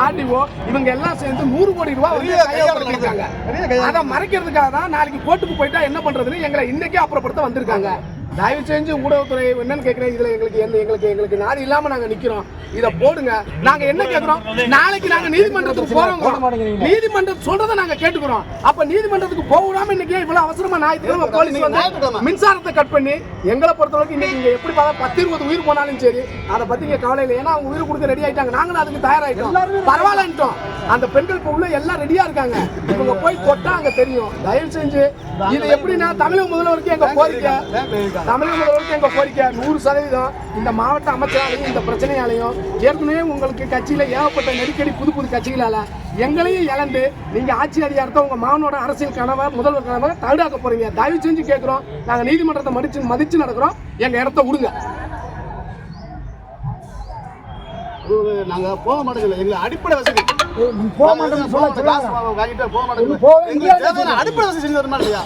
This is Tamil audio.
ஆர்டிஓ இவங்க எல்லாம் சேர்ந்து நூறு கோடி ரூபாய். அதை மறைக்கிறதுக்காக தான் நாளைக்கு கோர்ட்டுக்கு போயிட்டா என்ன பண்றதுன்னு எங்களை இன்னைக்கே அப்புறப்படுத்த வந்திருக்காங்க தயவு செஞ்சு ஊடகத்துறை என்னன்னு கேட்கிறேன். இதுல எங்களுக்கு எந்த எங்களுக்கு எங்களுக்கு நாடு இல்லாம நாங்க நிக்கிறோம். இத போடுங்க. நாங்க என்ன கேக்குறோம் நாளைக்கு நாங்க நீதிமன்றத்துக்கு போறோம் நீதிமன்றம் சொல்றதை நாங்க கேட்டுக்கிறோம். அப்ப நீதிமன்றத்துக்கு போகாம இன்னைக்கு ஏன் இவ்வளவு அவசரமா ஞாயிற்றுக்கிழமை போலீஸ் வந்து. மின்சாரத்தை கட் பண்ணி எங்களை பொறுத்தளவுக்கு இன்னைக்கு இங்க எப்படி பார்த்தா பத்து இருபது உயிர் போனாலும் சரி அதை பத்தி இங்க கவலை இல்லை. ஏன்னா அவங்க உயிர் கொடுக்க ரெடி ஆயிட்டாங்க. நாங்களும் அதுக்கு தயாராயிட்டோம். பரவாயில்லன்ட்டோம். அந்த பெண்கள் இப்ப உள்ள எல்லாம் ரெடியா இருக்காங்க. இவங்க போய் தொட்டா அங்க தெரியும். தயவு செஞ்சு இது எப்படின்னா தமிழக முதல்வருக்கு எங்க கோரிக்கை. தமிழக முதல்வருக்கு எங்க கோரிக்கை. நூறு சதவீதம் இந்த மாவட்ட அமைச்சராலையும் இந்த பிரச்சனையாலையும் ஏற்கனவே உங்களுக்கு கட்சியில ஏகப்பட்ட நெருக்கடி புது புது கட்சிகளால எங்களையும் இழந்து நீங்க ஆட்சி அதிகாரத்தை உங்க மாவனோட அரசியல் கனவை முதல்வர் கனவை தகுடாக்க போறீங்க. தயவு செஞ்சு கேட்கிறோம் நாங்க நீதிமன்றத்தை மதிச்சு மதிச்சு நடக்கிறோம். எங்க இடத்த விடுங்க ஒரு நாங்க போக மாட்டேங்கல எங்களுக்கு அடிப்படை வசதி. போக மாட்டேன்னு சொல்ல போக தேவையான அடிப்படை செஞ்சு தருமா இல்லையா?